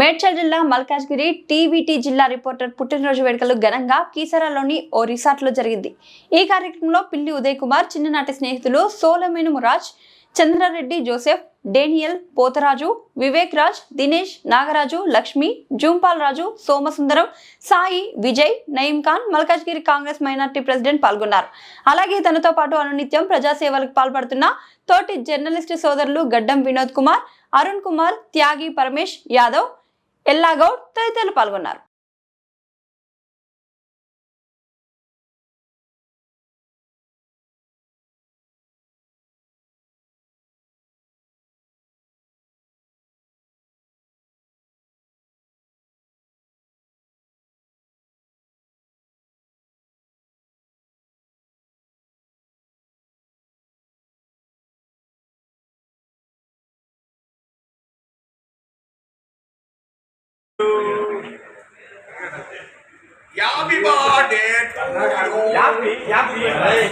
మేడ్చల్ జిల్లా మల్కాజ్గిరి టీవీటీ జిల్లా రిపోర్టర్ పుట్టినరోజు వేడుకలు ఘనంగా కీసరాలోని ఓ రిసార్ట్లో జరిగింది. ఈ కార్యక్రమంలో పిల్లి ఉదయ్ కుమార్ చిన్ననాటి స్నేహితులు Solomon Muraj Chandrareddy Joseph Daniel Potharaju Vivek Raj Dinesh Nagaraju Lakshmi Joompal Raju Somasundaram Sai Vijay Nayeem Khan Malkajgiri Congress minority president పాల్గొన్నారు. అలాగే తనతో పాటు అనునిత్యం ప్రజాసేవలకు పాల్పడుతున్న తోటి జర్నలిస్టు సోదరులు గడ్డం వినోద్ కుమార్ అరుణ్ కుమార్ త్యాగి పరమేష్ యాదవ్ ఎల్లాగౌడ్ తదితరులు పాల్గొన్నారు. บ่เด็ดยับปียับปีเลย